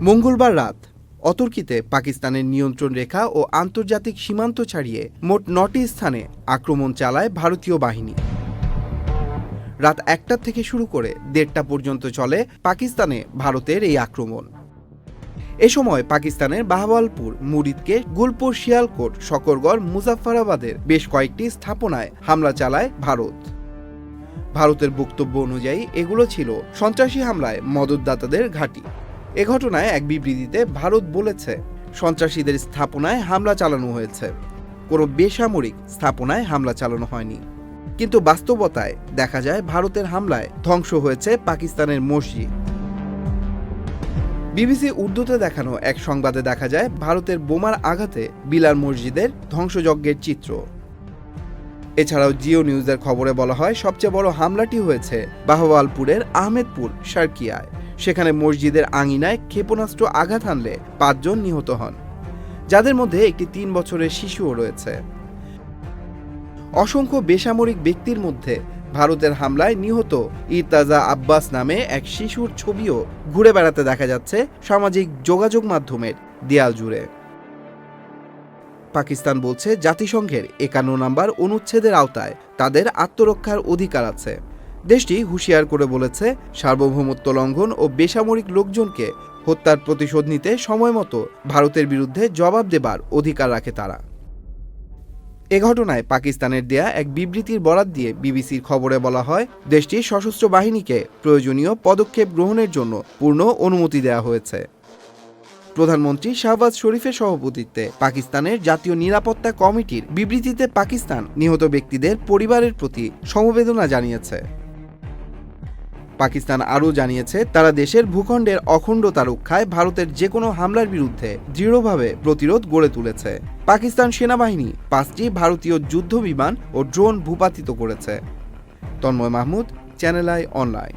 মঙ্গলবার রাত, অতর্কিতে পাকিস্তানের নিয়ন্ত্রণ রেখা ও আন্তর্জাতিক সীমান্ত ছাড়িয়ে মোট নটি স্থানে আক্রমণ চালায় ভারতীয় বাহিনী। রাত একটার থেকে শুরু করে দেড়টা পর্যন্ত চলে পাকিস্তানে ভারতের এই আক্রমণ। এ সময় পাকিস্তানের বাহওয়ালপুর, মুরিদকে গুলপুর শিয়ালকোট, শকরগড়, মুজাফফরাবাদের বেশ কয়েকটি স্থাপনায় হামলা চালায় ভারত। ভারতের বক্তব্য অনুযায়ী এগুলো ছিল সন্ত্রাসী হামলায় মদতদাতাদের ঘাঁটি। এ ঘটনায় এক বিবৃতিতে ভারত বলেছে, সন্ত্রাসীদের স্থাপনায় হামলা চালানো হয়েছে। কোনো বেসামরিক স্থাপনায় হামলা চালানো হয়নি। কিন্তু বাস্তবতায় দেখা যায় ভারতের হামলায় ধ্বংস হয়েছে পাকিস্তানের মসজিদ। বিবিসি উর্দুতে দেখানো এক সংবাদে দেখা যায় ভারতের বোমার আঘাতে বিলাল মসজিদের ধ্বংসযজ্ঞের চিত্র। এছাড়াও জিও নিউজের খবরে বলা হয়, সবচেয়ে বড় হামলাটি হয়েছে বাহওয়ালপুরের আহমেদপুর, সার্কিয়ায়। সেখানে মসজিদের আঙিনায় ক্ষেপণাস্ত্র আঘাত হানলে পাঁচজন নিহত হন, যাদের মধ্যে একটি তিন বছরের শিশুও রয়েছে। অসংখ্য বেসামরিক ব্যক্তির মধ্যে ভারতের হামলায় নিহত ইরতাজা আব্বাস নামে এক শিশুর ছবিও ঘুরে বেড়াতে দেখা যাচ্ছে সামাজিক যোগাযোগ মাধ্যমের দেয়াল জুড়ে। পাকিস্তান বলছে, জাতিসংঘের একান্ন নম্বর অনুচ্ছেদের আওতায় তাদের আত্মরক্ষার অধিকার আছে। দেশটি হুঁশিয়ার করে বলেছে, সার্বভৌমত্ব লঙ্ঘন ও বেসামরিক লোকজনকে হত্যার প্রতিশোধ নিতে সময়মতো ভারতের বিরুদ্ধে জবাব দেবার অধিকার রাখে তারা। এ ঘটনায় পাকিস্তানের দেয়া এক বিবৃতির বরাত দিয়ে বিবিসির খবরে বলা হয়, দেশটির সশস্ত্র বাহিনীকে প্রয়োজনীয় পদক্ষেপ গ্রহণের জন্য পূর্ণ অনুমতি দেওয়া হয়েছে। প্রধানমন্ত্রী শাহবাজ শরীফের সভাপতিত্বে পাকিস্তানের জাতীয় নিরাপত্তা কমিটির বিবৃতিতে পাকিস্তান নিহত ব্যক্তিদের পরিবারের প্রতি সমবেদনা জানিয়েছে। পাকিস্তান আরও জানিয়েছে, তারা দেশের ভূখণ্ডের অখণ্ডতা রক্ষায় ভারতের যে কোনো হামলার বিরুদ্ধে দৃঢ়ভাবে প্রতিরোধ গড়ে তুলেছে। পাকিস্তান সেনাবাহিনী পাঁচটি ভারতীয় যুদ্ধ বিমান ও ড্রোন ভূপাতিত করেছে। Tanmoy Mahmud, channel I online.